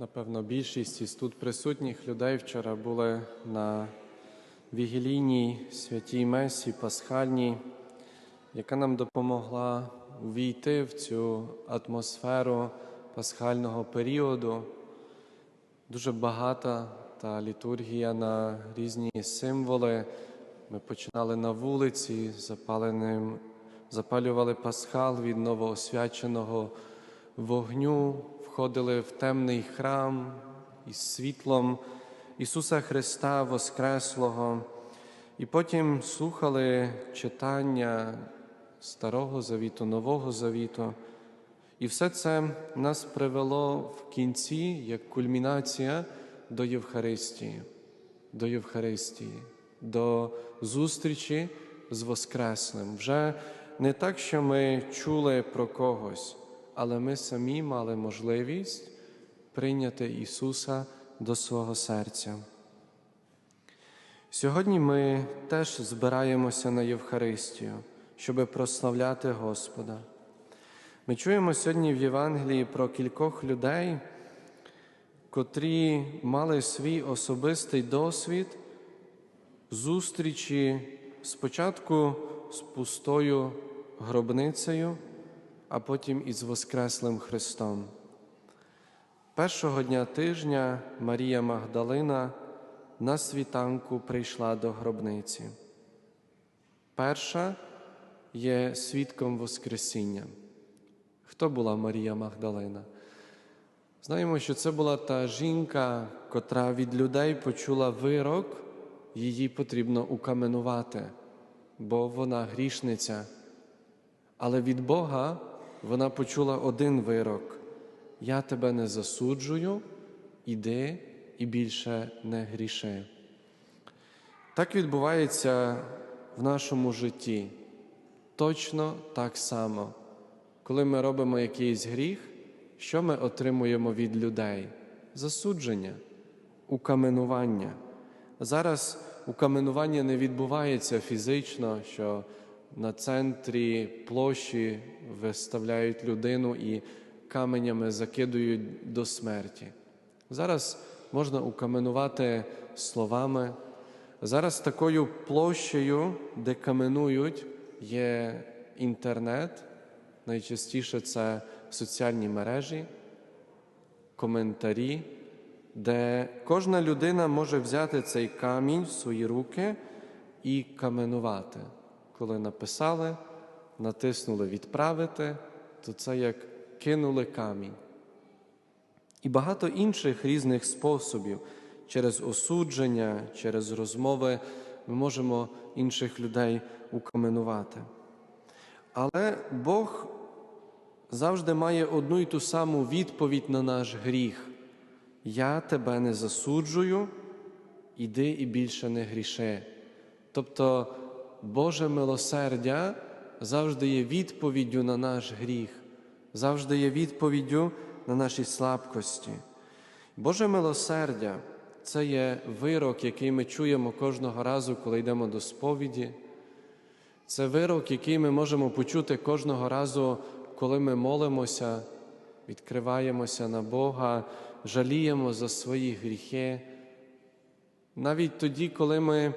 Напевно, більшість із тут присутніх людей вчора були на вігілійній святій Месі Пасхальній, яка нам допомогла увійти в цю атмосферу пасхального періоду. Дуже багата та літургія на різні символи. Ми починали на вулиці, запаленим, запалювали пасхал від новоосвяченого вогню, входили в темний храм із світлом Ісуса Христа Воскреслого, і потім слухали читання Старого Завіту, Нового Завіту. І все це нас привело в кінці як кульмінація до Євхаристії, до Євхаристії, до зустрічі з Воскреслим. Вже не так, що ми чули про когось, але ми самі мали можливість прийняти Ісуса до свого серця. Сьогодні ми теж збираємося на Євхаристію, щоб прославляти Господа. Ми чуємо сьогодні в Євангелії про кількох людей, котрі мали свій особистий досвід зустрічі спочатку з пустою гробницею, а потім із Воскреслим Христом. Першого дня тижня Марія Магдалина на світанку прийшла до гробниці. Перша є свідком Воскресіння. Хто була Марія Магдалина? Знаємо, що це була та жінка, котра від людей почула вирок, її потрібно укаменувати, бо вона грішниця. Але від Бога вона почула один вирок: Я тебе не засуджую, іди і більше не гріши. Так відбувається в нашому житті. Точно так само. Коли ми робимо якийсь гріх, що ми отримуємо від людей? Засудження, укаменування. Зараз укаменування не відбувається фізично, що на центрі площі виставляють людину і каменями закидують до смерті. Зараз можна укаменувати словами. Зараз такою площею, де каменують, є інтернет. Найчастіше це соціальні мережі, коментарі, де кожна людина може взяти цей камінь в свої руки і каменувати. Коли написали, натиснули відправити, то це як кинули камінь. І багато інших різних способів через осудження, через розмови ми можемо інших людей укаменувати. Але Бог завжди має одну і ту саму відповідь на наш гріх. Я тебе не засуджую, іди і більше не гріши. Тобто Боже милосердя завжди є відповіддю на наш гріх, завжди є відповіддю на наші слабкості. Боже милосердя це є вирок, який ми чуємо кожного разу, коли йдемо до сповіді. Це вирок, який ми можемо почути кожного разу, коли ми молимося, відкриваємося на Бога, жаліємо за свої гріхи. Навіть тоді, коли ми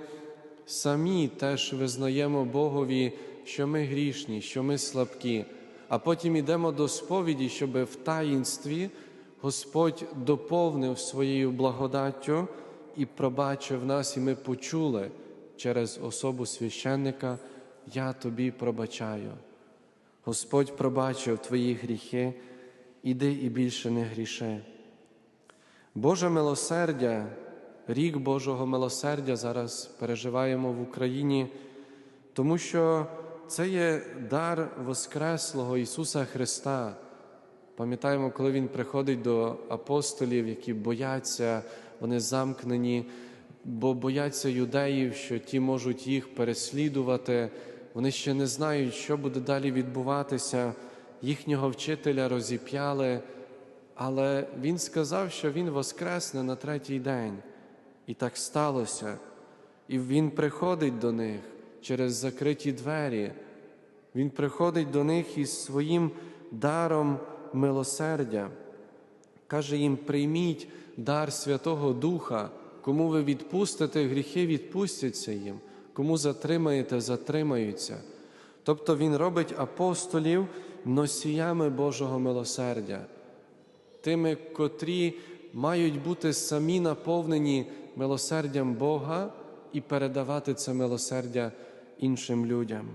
самі теж визнаємо Богові, що ми грішні, що ми слабкі, а потім йдемо до сповіді, щоб в таїнстві Господь доповнив своєю благодаттю і пробачив нас, і ми почули через особу священника я тобі пробачаю. Господь пробачив твої гріхи, іди і більше не гріши. Боже милосердя, рік Божого милосердя зараз переживаємо в Україні, тому що це є дар Воскреслого Ісуса Христа. Пам'ятаємо, коли Він приходить до апостолів, які бояться, вони замкнені, бо бояться юдеїв, що ті можуть їх переслідувати. Вони ще не знають, що буде далі відбуватися. Їхнього вчителя розіп'яли, але він сказав, що він воскресне на третій день. І так сталося. І він приходить до них через закриті двері. Він приходить до них із своїм даром милосердя. Каже їм: прийміть дар Святого Духа, кому ви відпустите, гріхи відпустяться їм, кому затримаєте, затримаються. Тобто Він робить апостолів носіями Божого милосердя, тими, котрі мають бути самі наповнені милосердям Бога і передавати це милосердя іншим людям.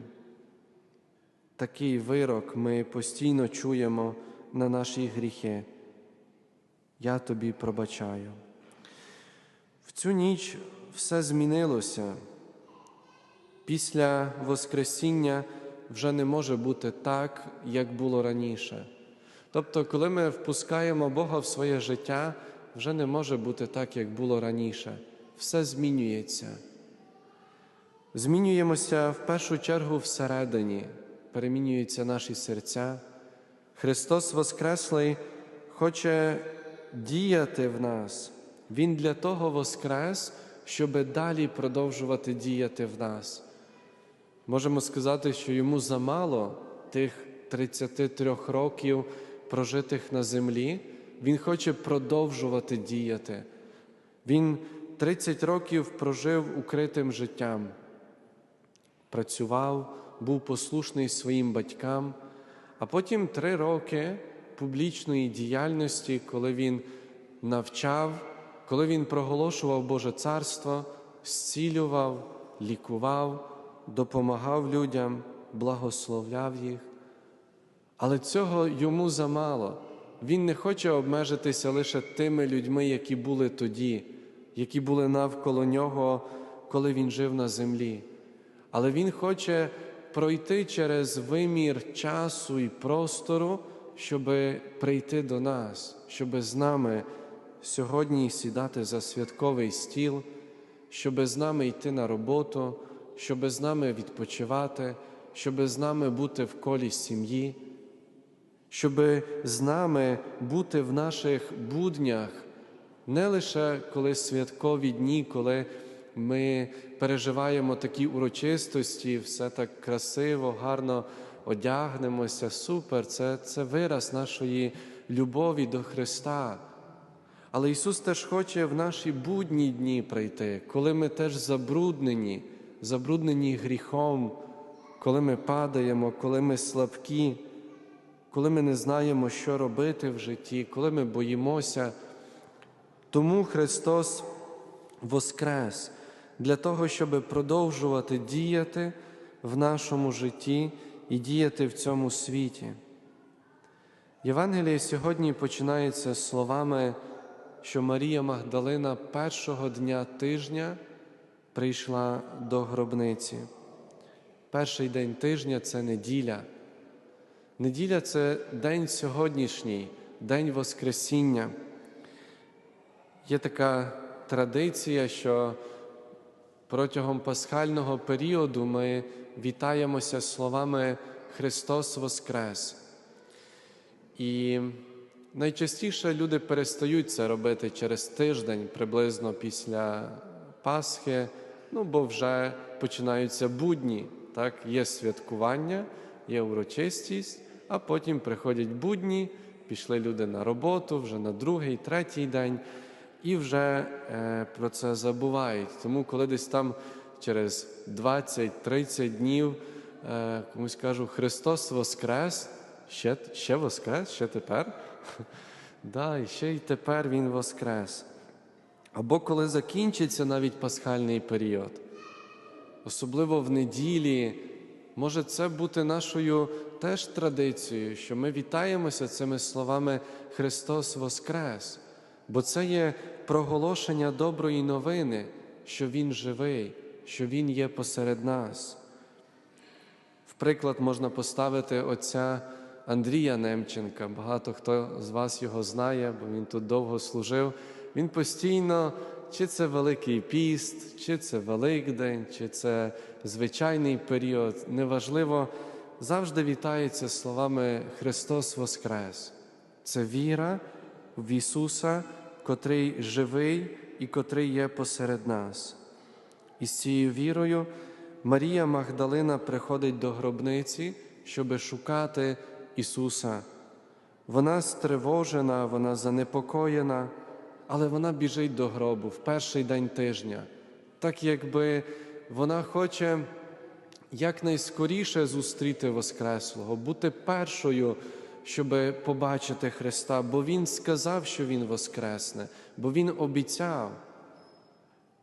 Такий вирок ми постійно чуємо на наші гріхи. Я тобі пробачаю. В цю ніч все змінилося. Після Воскресіння вже не може бути так, як було раніше. Тобто, коли ми впускаємо Бога в своє життя, вже не може бути так, як було раніше. Все змінюється. Змінюємося в першу чергу всередині, перемінюються наші серця. Христос Воскреслий хоче діяти в нас. Він для того воскрес, щоб далі продовжувати діяти в нас. Можемо сказати, що йому замало тих 33 років, прожитих на землі. Він хоче продовжувати діяти. Він 30 років прожив укритим життям, працював, був послушний своїм батькам, а потім три роки публічної діяльності, коли він навчав, коли він проголошував Боже Царство, зцілював, лікував, допомагав людям, благословляв їх. Але цього йому замало. Він не хоче обмежитися лише тими людьми, які були тоді, які були навколо нього, коли він жив на землі. Але він хоче пройти через вимір часу і простору, щоб прийти до нас, щоб з нами сьогодні сідати за святковий стіл, щоб з нами йти на роботу, щоб з нами відпочивати, щоб з нами бути в колі сім'ї щоб з нами бути в наших буднях, не лише коли святкові дні, коли ми переживаємо такі урочистості, все так красиво, гарно одягнемося, супер, це, це вираз нашої любові до Христа. Але Ісус теж хоче в наші будні дні прийти, коли ми теж забруднені, забруднені гріхом, коли ми падаємо, коли ми слабкі коли ми не знаємо, що робити в житті, коли ми боїмося. Тому Христос воскрес для того, щоб продовжувати діяти в нашому житті і діяти в цьому світі. Євангеліє сьогодні починається словами, що Марія Магдалина першого дня тижня прийшла до гробниці. Перший день тижня це неділя. Неділя це день сьогоднішній, день Воскресіння. Є така традиція, що протягом пасхального періоду ми вітаємося словами Христос Воскрес. І найчастіше люди перестають це робити через тиждень приблизно після Пасхи, ну бо вже починаються будні, так? є святкування, є урочистість а потім приходять будні, пішли люди на роботу вже на другий, третій день і вже е, про це забувають. Тому, коли десь там через 20-30 днів е, комусь кажу, Христос Воскрес, ще ще Воскрес, ще тепер. Да, І ще й тепер Він Воскрес. Або коли закінчиться навіть пасхальний період, особливо в неділі, може це бути нашою теж традицією, що ми вітаємося цими словами Христос Воскрес, бо це є проголошення доброї новини, що Він живий, що Він є посеред нас. В приклад можна поставити отця Андрія Немченка. Багато хто з вас його знає, бо він тут довго служив. Він постійно, чи це Великий піст, чи це Великдень, чи це звичайний період, неважливо завжди вітається словами Христос Воскрес. Це віра в Ісуса, котрий живий і котрий є посеред нас. І з цією вірою Марія Магдалина приходить до гробниці, щоби шукати Ісуса. Вона стривожена, вона занепокоєна, але вона біжить до гробу в перший день тижня, так якби вона хоче якнайскоріше зустріти Воскреслого, бути першою, щоб побачити Христа, бо Він сказав, що Він воскресне, бо Він обіцяв.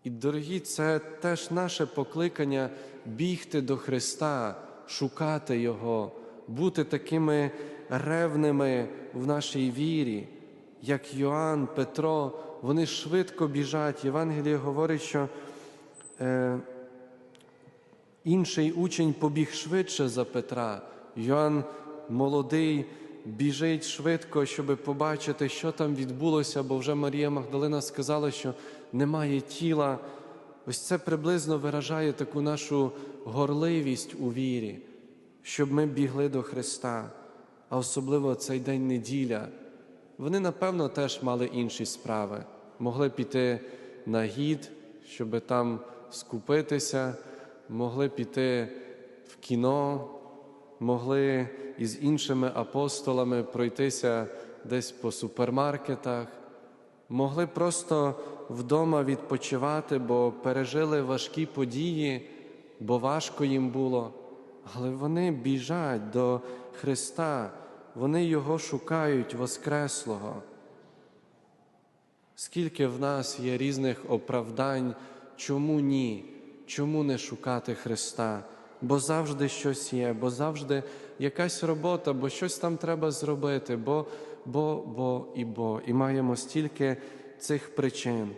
І, дорогі, це теж наше покликання бігти до Христа, шукати Його, бути такими ревними в нашій вірі, як Йоанн, Петро, вони швидко біжать. Євангеліє говорить, що е, інший учень побіг швидше за Петра. Йоанн молодий, біжить швидко, щоб побачити, що там відбулося, бо вже Марія Магдалина сказала, що немає тіла. Ось це приблизно виражає таку нашу горливість у вірі, щоб ми бігли до Христа, а особливо цей день неділя. Вони, напевно, теж мали інші справи. Могли піти на гід, щоб там скупитися, могли піти в кіно, могли із іншими апостолами пройтися десь по супермаркетах, могли просто вдома відпочивати, бо пережили важкі події, бо важко їм було. Але вони біжать до Христа, вони Його шукають Воскреслого. Скільки в нас є різних оправдань, чому ні, чому не шукати Христа? Бо завжди щось є, бо завжди якась робота, бо щось там треба зробити, бо, бо, бо і бо. І маємо стільки цих причин.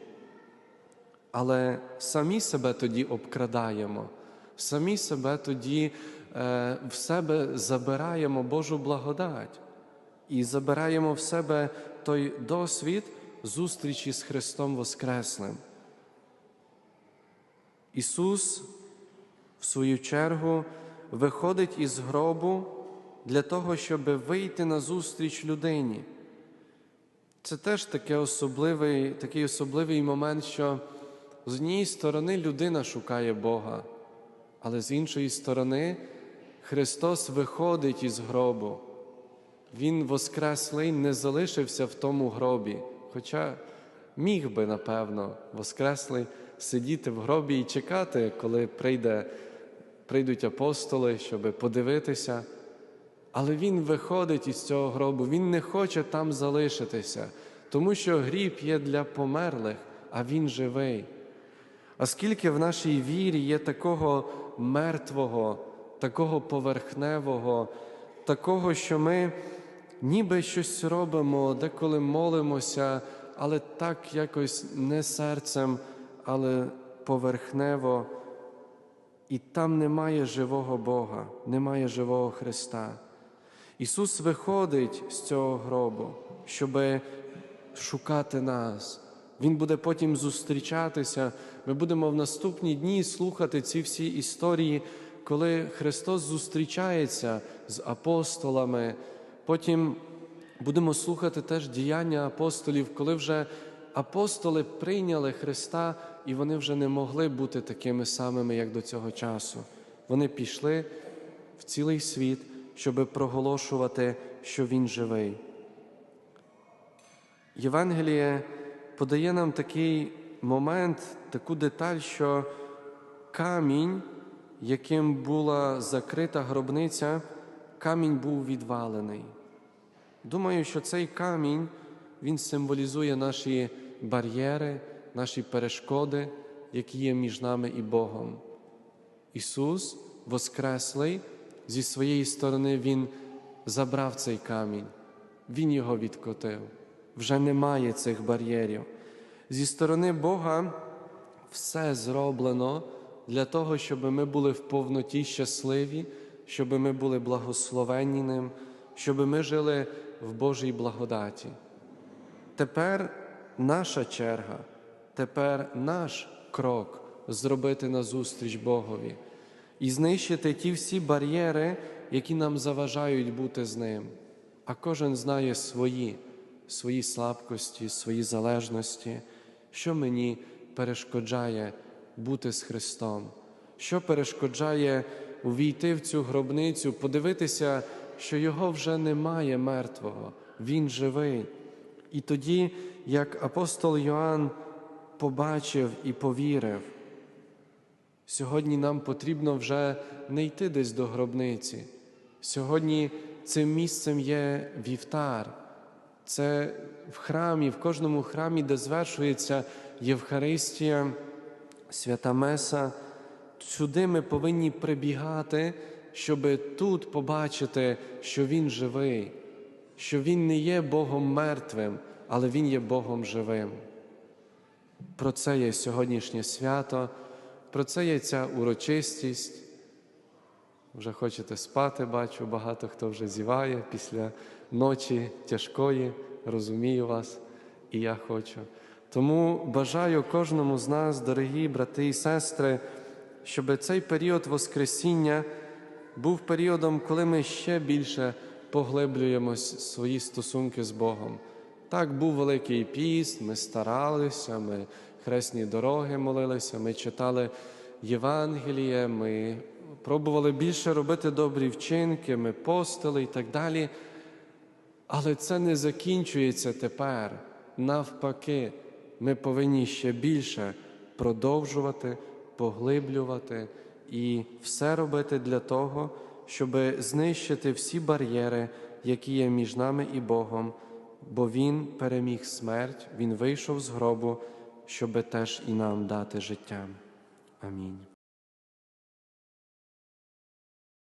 Але самі себе тоді обкрадаємо, самі себе тоді е, в себе забираємо Божу благодать і забираємо в себе той досвід зустрічі з Христом Воскреслим. Ісус, в свою чергу, виходить із гробу для того, щоб вийти на зустріч людині. Це теж таке особливий, такий особливий момент, що з однієї сторони людина шукає Бога, але з іншої сторони Христос виходить із гробу. Він воскреслий не залишився в тому гробі, хоча міг би, напевно, воскреслий сидіти в гробі і чекати, коли прийде, прийдуть апостоли, щоб подивитися. Але Він виходить із цього гробу, Він не хоче там залишитися, тому що гріб є для померлих, а Він живий. А скільки в нашій вірі є такого мертвого, такого поверхневого, такого, що ми ніби щось робимо, деколи молимося, але так якось не серцем, але поверхнево. І там немає живого Бога, немає живого Христа. Ісус виходить з цього гробу, щоб шукати нас. Він буде потім зустрічатися. Ми будемо в наступні дні слухати ці всі історії, коли Христос зустрічається з апостолами. Потім будемо слухати теж діяння апостолів, коли вже апостоли прийняли Христа, і вони вже не могли бути такими самими, як до цього часу. Вони пішли в цілий світ, щоб проголошувати, що Він живий. Євангеліє подає нам такий момент, таку деталь, що камінь, яким була закрита гробниця, камінь був відвалений. Думаю, що цей камінь він символізує наші бар'єри, наші перешкоди, які є між нами і Богом. Ісус, Воскреслий, зі своєї сторони Він забрав цей камінь, Він його відкотив. Вже немає цих бар'єрів. Зі сторони Бога все зроблено для того, щоб ми були в повноті щасливі, щоб ми були благословенні ним, щоб ми жили в Божій благодаті. Тепер наша черга, тепер наш крок зробити назустріч Богові і знищити ті всі бар'єри, які нам заважають бути з ним. А кожен знає свої, свої слабкості, свої залежності, що мені перешкоджає бути з Христом, що перешкоджає увійти в цю гробницю, подивитися, що Його вже немає мертвого, Він живий. І тоді, як апостол Йоанн побачив і повірив, сьогодні нам потрібно вже не йти десь до гробниці. Сьогодні цим місцем є вівтар. Це в храмі, в кожному храмі, де звершується Євхаристія, свята Меса. Сюди ми повинні прибігати, щоб тут побачити, що Він живий, що Він не є Богом мертвим, але Він є Богом живим. Про це є сьогоднішнє свято, про це є ця урочистість. Вже хочете спати, бачу, багато хто вже зіває після ночі тяжкої, розумію вас, і я хочу. Тому бажаю кожному з нас, дорогі брати і сестри, щоб цей період Воскресіння був періодом, коли ми ще більше поглиблюємось свої стосунки з Богом. Так, був Великий піст, ми старалися, ми хресні дороги молилися, ми читали Євангеліє, ми пробували більше робити добрі вчинки, ми постили і так далі. Але це не закінчується тепер. Навпаки, ми повинні ще більше продовжувати, поглиблювати і все робити для того, щоб знищити всі бар'єри, які є між нами і Богом, бо Він переміг смерть, Він вийшов з гробу, щоби теж і нам дати життя. Амінь.